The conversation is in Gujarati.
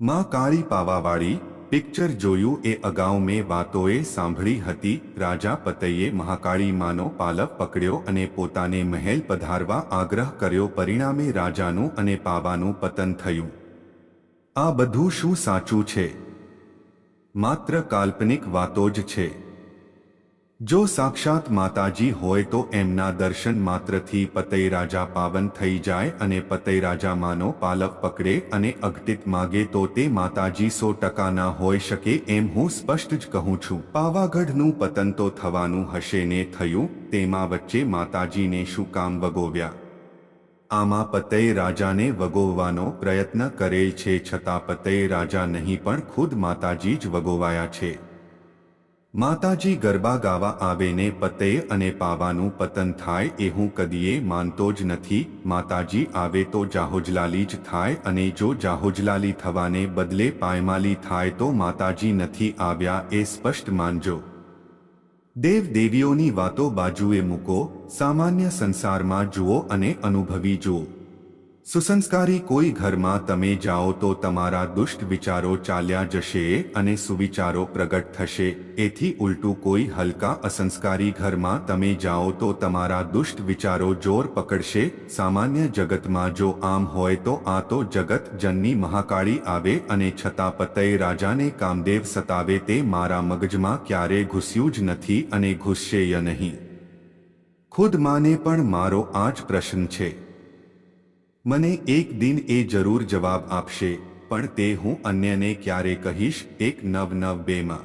માં કાળી પાવાવાળી પિક્ચર જોયું એ અગાઉ મેં વાતોએ સાંભળી હતી, રાજા પતઈએ મહાકાળી માનો પાલક પકડ્યો અને પોતાને મહેલ પધારવા આગ્રહ કર્યો, પરિણામે રાજાનું અને પાવાનું પતન થયું. આ બધું શું સાચું છે? માત્ર કાલ્પનિક વાતો જ છે. જો સાક્ષાત માતાજી હોય તો એમના દર્શન માત્રથી પતઈ રાજા પાવન થઈ જાય અને પતઈ રાજામાંનો પાલક પકડે અને અગટિત માગે તો તે માતાજી સો ટકા ના હોઈ શકે એમ હું સ્પષ્ટ જ કહું છું. પાવાગઢનું પતન તો થવાનું હશે ને થયું, તેમાં વચ્ચે માતાજીને શું કામ વગોવ્યા? આમાં પતઈ રાજાને વગોવવાનો પ્રયત્ન કરેલ છે છતાં પતઈ રાજા નહીં પણ ખુદ માતાજી જ વગોવાયા છે. માતાજી ગરબા ગાવા આવે ને પતય અને પાવાનું પતન થાય એ હું કદીએ માનતો જ નથી. માતાજી આવે તો જાહોજલાલી જ થાય અને જો જાહોજલાલી થવાને બદલે પાયમાલી થાય તો માતાજી નથી આવ્યા એ સ્પષ્ટ માનજો. દેવ દેવીઓની વાતો બાજુએ મૂકો, સામાન્ય સંસારમાં જુઓ અને અનુભવી જુઓ. સુસંસ્કારી કોઈ ઘરમાં તમે જાઓ તો તમારા દુષ્ટ વિચારો ચાલ્યા જશે અને સુવિચારો પ્રગટ થશે. એથી ઉલટું કોઈ હલકા અસંસ્કારી ઘરમાં તમે જાઓ તો તમારા દુષ્ટ વિચારો જોર પકડશે. સામાન્ય જગતમાં જો આમ હોય તો આ તો જગત જનની મહાકાળી આવે અને છતાં પતય રાજાને કામદેવ સતાવે તે મારા મગજમાં ક્યારે ઘૂસ્યું જ નથી અને ઘૂસશે ય નહીં. ખુદ માને પણ મારો આ જ પ્રશ્ન છે. મને એક દિન એ જરૂર જવાબ આપશે, પણ તે હું અન્યને ક્યારે કહીશ, એક નવ નવ બેમાં.